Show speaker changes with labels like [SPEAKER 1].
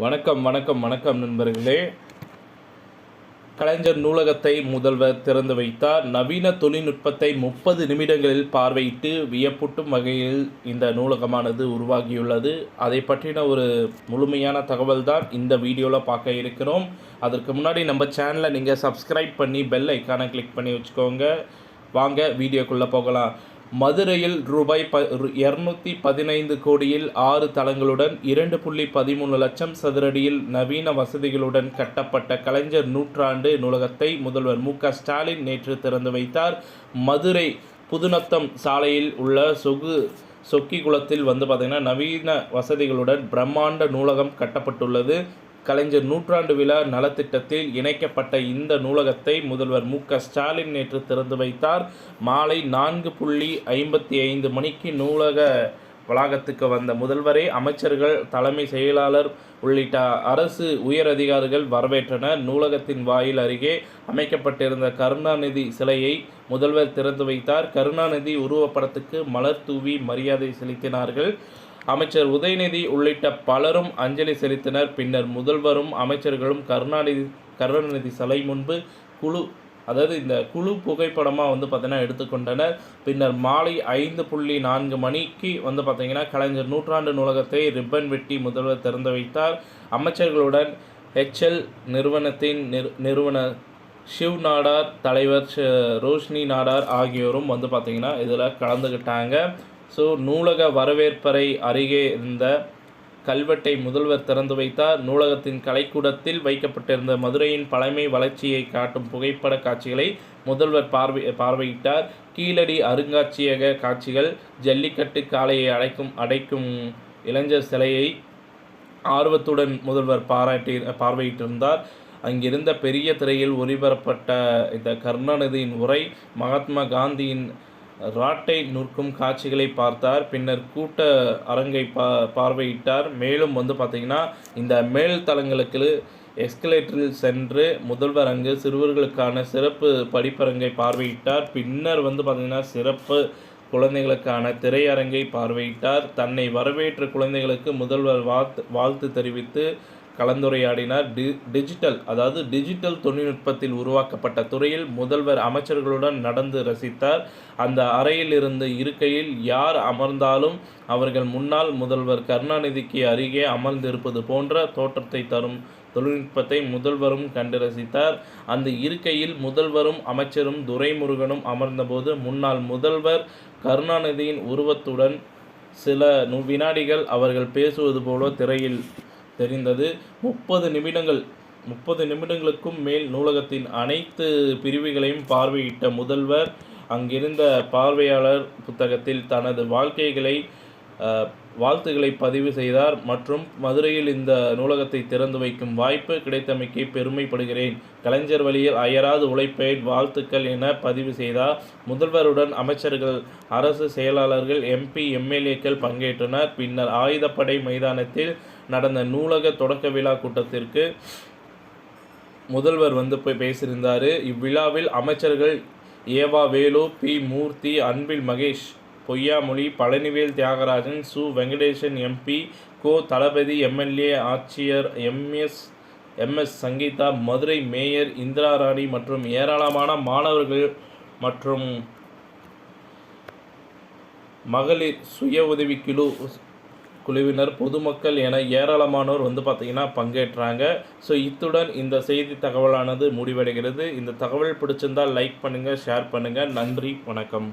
[SPEAKER 1] வணக்கம் வணக்கம் வணக்கம் நண்பர்களே. கலைஞர் நூலகத்தை முதல்வர் திறந்து வைத்தார். நவீன தொழில்நுட்பத்தை முப்பது நிமிடங்களில் பார்வையிட்டு வியப்பூட்டும் வகையில் இந்த நூலகமானது உருவாகியுள்ளது. அதை பற்றின ஒரு முழுமையான தகவல் தான் இந்த வீடியோவில் பார்க்க இருக்கிறோம். அதற்கு முன்னாடி நம்ம சேனலை நீங்கள் சப்ஸ்கிரைப் பண்ணி பெல் ஐக்கானை கிளிக் பண்ணி வச்சுக்கோங்க. வாங்க வீடியோக்குள்ளே போகலாம். மதுரையில் ரூபாய் ப இரநூத்தி பதினைந்து கோடியில் ஆறு தளங்களுடன் இரண்டு புள்ளி பதிமூணு லட்சம் சதுரடியில் நவீன வசதிகளுடன் கட்டப்பட்ட கலைஞர் நூற்றாண்டு நூலகத்தை முதல்வர் மு க ஸ்டாலின் நேற்று திறந்து வைத்தார். மதுரை புதுநத்தம் சாலையில் உள்ள சொகு சொக்கி குளத்தில் வந்து பார்த்திங்கன்னா நவீன வசதிகளுடன் பிரம்மாண்ட நூலகம் கட்டப்பட்டுள்ளது. கலைஞர் நூற்றாண்டு விழா நலத்திட்டத்தில் இணைக்கப்பட்ட இந்த நூலகத்தை முதல்வர் மு க ஸ்டாலின் நேற்று திறந்து வைத்தார். மாலை நான்கு புள்ளி ஐம்பத்தி ஐந்து மணிக்கு நூலக வளாகத்துக்கு வந்த முதல்வரை அமைச்சர்கள் தலைமை செயலாளர் உள்ளிட்ட அரசு உயர் அதிகாரிகள் வரவேற்றனர். நூலகத்தின் வாயில் அருகே அமைக்கப்பட்டிருந்த கருணாநிதி சிலையை முதல்வர் திறந்து வைத்தார். கருணாநிதி உருவப்படத்துக்கு மலர் தூவி மரியாதை செலுத்தினார்கள். அமைச்சர் உதயநிதி உள்ளிட்ட பலரும் அஞ்சலி செலுத்தினர். பின்னர் முதல்வரும் அமைச்சர்களும் கருணாநிதி கருணாநிதி சிலை முன்பு குழு அதாவது இந்த குழு புகைப்படமாக வந்து பார்த்திங்கன்னா எடுத்துக்கொண்டனர். பின்னர் மாலை ஐந்து புள்ளி நான்கு மணிக்கு வந்து பார்த்திங்கன்னா கலைஞர் நூற்றாண்டு நூலகத்தை ரிப்பன் வெட்டி முதல்வர் திறந்து வைத்தார். அமைச்சர்களுடன் ஹெச்எல் நிறுவனத்தின் நிறு நிறுவன ஷிவ் நாடார் தலைவர் ரோஷினி நாடார் ஆகியோரும் வந்து பார்த்திங்கன்னா இதில் கலந்துக்கிட்டாங்க ஸோ நூலக வரவேற்பறை அருகே இருந்த கல்வெட்டை முதல்வர் திறந்து வைத்தார். நூலகத்தின் கலைக்கூடத்தில் வைக்கப்பட்டிருந்த மதுரையின் பழமை வளர்ச்சியை காட்டும் புகைப்பட காட்சிகளை முதல்வர் பார்வை பார்வையிட்டார். கீழடி அருங்காட்சியக காட்சிகள் ஜல்லிக்கட்டு காளையை அடைக்கும் அடைக்கும் இளைஞர் சிலையை ஆர்வத்துடன் முதல்வர் பாராட்டி பார்வையிட்டிருந்தார். அங்கிருந்த பெரிய திரையில் ஒளிபரப்பட்ட இந்த கருணாநிதியின் உரை மகாத்மா காந்தியின் ராட்டை நுற்கும் காட்சிகளை பார்த்தார். பின்னர் கூட்ட அரங்கை பா பார்வையிட்டார். மேலும் வந்து பார்த்திங்கன்னா இந்த மேல் தளங்களுக்கு எஸ்கலேட்டரில் சென்று முதல்வர் அங்கு சிறுவர்களுக்கான சிறப்பு படிப்பரங்கை பார்வையிட்டார். பின்னர் வந்து பார்த்திங்கன்னா சிறப்பு குழந்தைகளுக்கான திரையரங்கை பார்வையிட்டார். தன்னை வரவேற்ற குழந்தைகளுக்கு முதல்வர் வாழ்த்து வாழ்த்து தெரிவித்து கலந்துரையாடினார். டி டிஜிட்டல் அதாவது டிஜிட்டல் தொழில்நுட்பத்தில் உருவாக்கப்பட்ட துறையில் முதல்வர் அமைச்சர்களுடன் நடந்து ரசித்தார். அந்த அறையில் இருந்த இருக்கையில் யார் அமர்ந்தாலும் அவர்கள் முன்னால் முதல்வர் கருணாநிதிக்கு அருகே அமர்ந்திருப்பது போன்ற தோற்றத்தை தரும் தொழில்நுட்பத்தை முதல்வரும் கண்டு ரசித்தார். அந்த இருக்கையில் முதல்வரும் அமைச்சரும் துரைமுருகனும் அமர்ந்தபோது முன்னாள் முதல்வர் கருணாநிதியின் உருவத்துடன் சில வினாடிகள் அவர்கள் பேசுவது போல திரையில் தெரிந்தது. முப்பது நிமிடங்கள் முப்பது நிமிடங்களுக்கும் மேல் நூலகத்தின் அனைத்து பிரிவுகளையும் பார்வையிட்ட முதல்வர் அங்கிருந்த பார்வையாளர் புத்தகத்தில் தனது வாழ்க்கைகளை வாழ்த்துக்களை பதிவு செய்தார். மற்றும் மதுரையில் இந்த நூலகத்தை திறந்து வைக்கும் வாய்ப்பு கிடைத்தமைக்கு பெருமைப்படுகிறேன். கலைஞர் வழியில் அயராது உழைப்பேன் வாழ்த்துக்கள் என பதிவு செய்தார். முதல்வருடன் அமைச்சர்கள் அரசு செயலாளர்கள் எம்பி எம்எல்ஏக்கள் பங்கேற்றனர். பின்னர் ஆயுதப்படை மைதானத்தில் நடந்த நூலக தொடக்க விழா கூட்டத்திற்கு முதல்வர் வந்து போய் பேசியிருந்தார். இவ்விழாவில் அமைச்சர்கள் E V Velu P Moorthy Anbil Mahesh Poyyamozhi Palanivel Thiagarajan Su Venkatesan MP Ko Thalapathi MLA ஆட்சியர் M S M S Sangeetha Madurai mayor Indira Rani மற்றும் ஏராளமான மாணவர்கள் மற்றும் மகளிர் சுய உதவிக்குழு குழுவினர் பொதுமக்கள் என ஏராளமானோர் வந்து பார்த்திங்கன்னா பங்கேற்றாங்க. ஸோ இத்துடன் இந்த செய்தி தகவலானது முடிவடைகிறது. இந்த தகவல் பிடிச்சிருந்தால் லைக் பண்ணுங்கள் ஷேர் பண்ணுங்கள் நன்றி வணக்கம்.